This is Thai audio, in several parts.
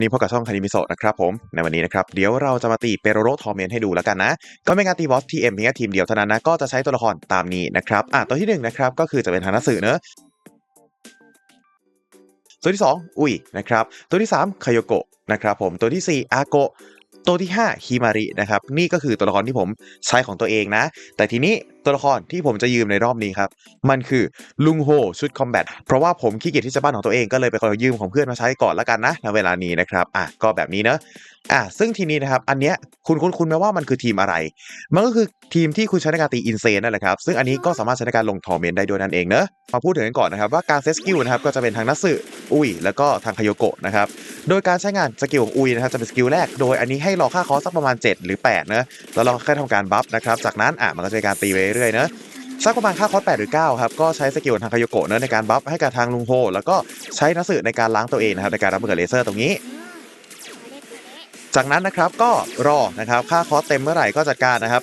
นี่พบกับช่องคานิมิโซะนะครับผมในวันนี้นะครับเดี๋ยวเราจะมาตีเปโรโรทอมเมนให้ดูแล้วกันนะ ก็เป็นการตีบอสทีเอ็มเพียงทีมเดียวเท่านั้นนะ ก็จะใช้ตัวละครตามนี้นะครับอะตัวที่หนึ่งนะครับก็คือจะเป็นฮานาสึเนอะตัวที่สองอุยนะครับตัวที่สามคายโกะนะครับผมตัวที่สี่อาโกะ ตัวที่ห้าฮิมารินะครับนี่ก็คือตัวละครที่ผมใช้ของตัวเองนะ แต่ทีนี้ตัวละครที่ผมจะยืมในรอบนี้ครับ มันคือลุงโฮชุดคอมแบทเพราะว่าผมขี้เกียจที่จะบ้านของตัวเองก็เลยไปขอยืมของเพื่อนมาใช้ก่อนละกันนะในเวลานี้นะครับอะก็แบบนี้เนอะ อะซึ่งทีนี้นะครับ อันเนี้ยคุณคุณคุณไหมว่ามันคือทีมอะไร มันก็คือทีมที่คุณใช้ในการตีอินเซนนั่นแหละครับ ซึ่งอันนี้ก็สามารถใช้ในการลงทอร์เมนได้ด้วยนั่นเองเนอะมาพูดถึงกันก่อนนะครับว่าการเซตสกิลนะครับก็จะเป็นทางนัสึอุยแล้วก็ทางคายโกะนะครับ โดยการใช้งานสกิลของอุยนะครับจะเป็นสกิลแรก โดยอันนี้ให้รอค่าคอสสักประมาณ 7 หรือ8เนอะแล้วเราแค่ทำการบัฟนะครับจากนั้นอะมันก็จะเป็นการตีไปเรื่อยๆเนอะสักประมาณค่าคอส8หรือ9ครับก็ใช้สกิลทางคายโกะเนอะในการบัฟให้กับทางลุงโฮแล้วก็ใช้นัสึในการล้างตัวเองนะครับในการรับมือกับเลเซอร์ตรงนี้ จากนั้นนะครับก็รอนะครับค่าคอสเต็มเมื่อไหร่ก็จัดการนะครับ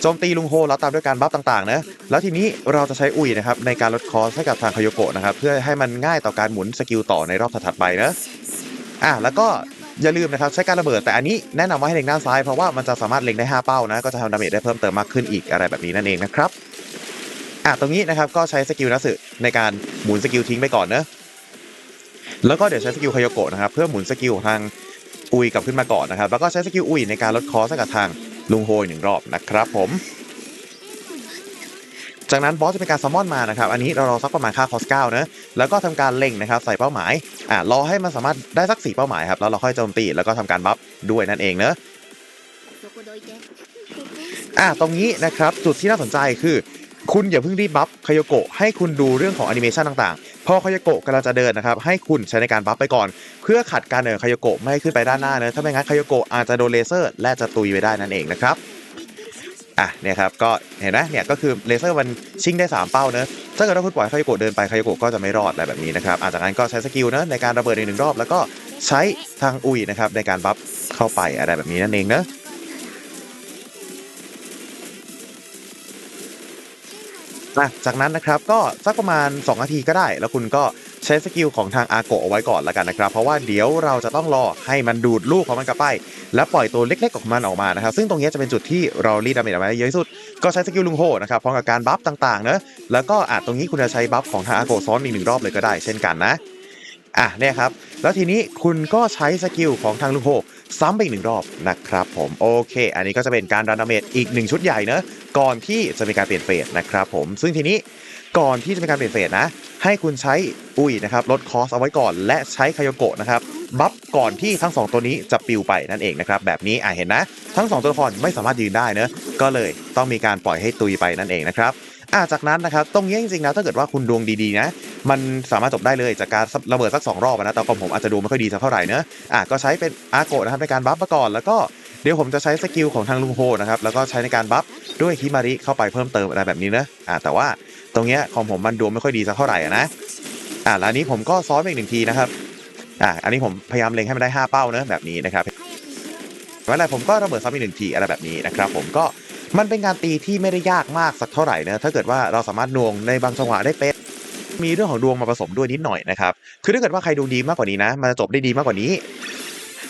โจมตีลุงโฮแล้วตามด้วยการบัฟต่างๆเนะแล้วทีนี้เราจะใช้อุยนะครับในการลดคอสให้กับทางคายโกะนะครับเพื่อให้มันง่ายต่อการหมุนสกิลต่อในรอบถัดๆไปนะอะแล้วก็อย่าลืมนะครับใช้การระเบิดแต่อันนี้แนะนำว่าให้เล็งด้านซ้ายเพราะว่ามันจะสามารถเล็งได้ห้าเป้านะก็จะทำดาเมจได้เพิ่มเติมมากขึ้นอีกอะไรแบบนี้นั่นเองนะครับอะตรงนี้นะครับก็ใช้สกิลนัสึในการหมุนสกิลทิ้งไปก่อนเนอะแล้วก็เดี๋ยวใช้สกิลคายโกะนะครับเพื่อหมุนสกิลทาง อุยกลับขึ้นมาก่อนนะครับ แล้วก็ใช้สกิลอุยในการลดคอสกับทางลุงโฮอีกหนึ่งรอบนะครับผมจากนั้นบอสจะเป็นการซัมมอนมานะครับ อันนี้เรารอสักประมาณค่าคอสเก้าเนอะแล้วก็ทำการเล็งนะครับ ใส่เป้าหมาย อะรอให้มันสามารถได้สักสี่เป้าหมายครับ แล้วเราค่อยโจมตี แล้วก็ทำการบัฟด้วยนั่นเองเนอะอะตรงนี้นะครับ จุดที่น่าสนใจคือ คุณอย่าเพิ่งรีบบัฟคายโกะให้คุณดูเรื่องของแอนิเมชันต่างๆ พอคายโกะกำลังจะเดินนะครับ ให้คุณใช้ในการบัฟไปก่อน เพื่อขัดการเดินคายโกะไม่ให้ขึ้นไปด้านหน้านะถ้าไม่งั้นคายโกะอาจจะโดนเลเซอร์ และจะตุยไปได้นั่นเองนะครับอะเนี่ยครับก็เห็นไหมเนี่ยก็คือเลเซอร์มันชิงได้ 3 เป้าเนอะถ้าเกิดว่าคุณปล่อยคายโกะเดินไปคายโกะก็จะไม่รอดอะไรแบบนี้นะครับอาจากนั้นก็ใช้สกิลเนอะในการระเบิดอีกหนึ่งรอบ แล้วก็ใช้ทางอุยนะครับในการบัฟเข้าไปอะไรแบบนี้นั่นเองเนอะะจากนั้นนะครับก็สักประมาณ 2 นาทีก็ได้ แล้วคุณก็ใช้สกิลของทางอาโกะเอาไว้ก่อนละกันนะครับ เพราะว่าเดี๋ยวเราจะต้องรอให้มันดูดลูกของมันกลับไป แล้วปล่อยตัวเล็กๆของมันออกมานะครับ ซึ่งตรงนี้จะเป็นจุดที่เรารีดดาเมจออกมาได้เยอะที่สุด ก็ใช้สกิลลุงโฮนะครับพร้อมกับการบัฟต่างๆเนอะแล้วก็อาจตรงนี้คุณจะใช้บัฟของทางอาโกะซ้อนอีกหนึ่งรอบเลยก็ได้เช่นกันนะ อะเนี่ยครับ แล้วทีนี้คุณก็ใช้สกิลของทางลุงโฮซ้ำไปอีกหนึ่งรอบนะครับผมโอเค อันนี้ก็จะเป็นการรันดาเมจอีกหนึ่งชุดใหญ่เนอะก่อนที่จะมีการเปลี่ยนเฟสนะครับผมซึ่งทีนี้ก่อนที่จะมีการเปลี่ยนเฟสนะ ให้คุณใช้อุยนะครับลดคอสเอาไว้ก่อนและใช้คายโกะนะครับบัฟก่อนที่ทั้งสองตัวนี้จะปิวไปนั่นเองนะครับแบบนี้อะเห็นนะ ทั้งสองตัวละครไม่สามารถยืนได้เนอะก็เลยต้องมีการปล่อยให้ตุยไปนั่นเองนะครับ อะจากนั้นนะครับตรงนี้จริงๆนะถ้าเกิดว่าคุณดวงดีๆนะมันสามารถจบได้เลยจากการระเบิดสัก 2 รอบนะแต่ของผมอาจจะดูไม่ค่อยดีสักเท่าไหร่เนอะอะก็ใช้เป็นอาโกะนะครับในการบัฟมาก่อนแล้วก็เดี๋ยวผมจะใช้สกิลของทางลุงโฮนะครับแล้วก็ใช้ในการบัฟด้วยฮิมาริเข้าไปเพิ่มเติมอะไรแบบนี้นะอะแต่ว่าตรงเนี้ยของผมมันดวงไม่ค่อยดีสักเท่าไหร่นะอะแล้วนี้ผมก็ซ้อนไปอีกหนึ่งทีนะครับอะอันนี้ผมพยายามเล็งให้มันได้ 5 เป้าเนอะแบบนี้นะครับเวลาผมก็ระเบิดซ้ำอีกหนึ่งทีอะไรแบบนี้นะครับผมก็ มันเป็นการตีที่ไม่ได้ยากมากสักเท่าไหร่นะถ้าเกิดว่าเราสามารถนวงในบางจังหวะได้เป๊ะมีเรื่องของดวงมาผสมด้วยนิดหน่อยนะครับคือถ้าเกิดว่าใครดวงดีมากกว่านี้นะ มันจะจบได้ดีมากกว่านี้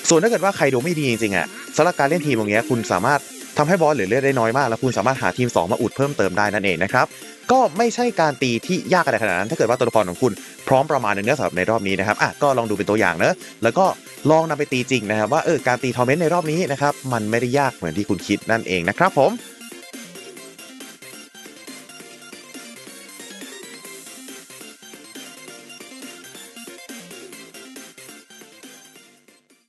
ส่วนถ้าเกิดว่าใครดวงไม่ดีจริงๆอะสำหรับการเล่นทีมตรงเนี้ยคุณสามารถทำให้บอลเหลือเลือดได้น้อยมาก แล้วคุณสามารถหาทีม 2 มาอุดเพิ่มเติมได้นั่นเองนะครับก็ไม่ใช่การตีที่ยากอะไรขนาดนั้น ถ้าเกิดว่าตัวละครของคุณพร้อมประมาณนึงเนื้อสำหรับในรอบนี้นะครับอะก็ลองดูเป็นตัวอย่างเนอะแล้วก็ลองนำไปตีจริงนะครับว่าเออการตีทอร์เมนต์ในรอบนี้นะครับมันไม่ได้ยากเหมือนที่คุณคิดนั่นเองนะครับผม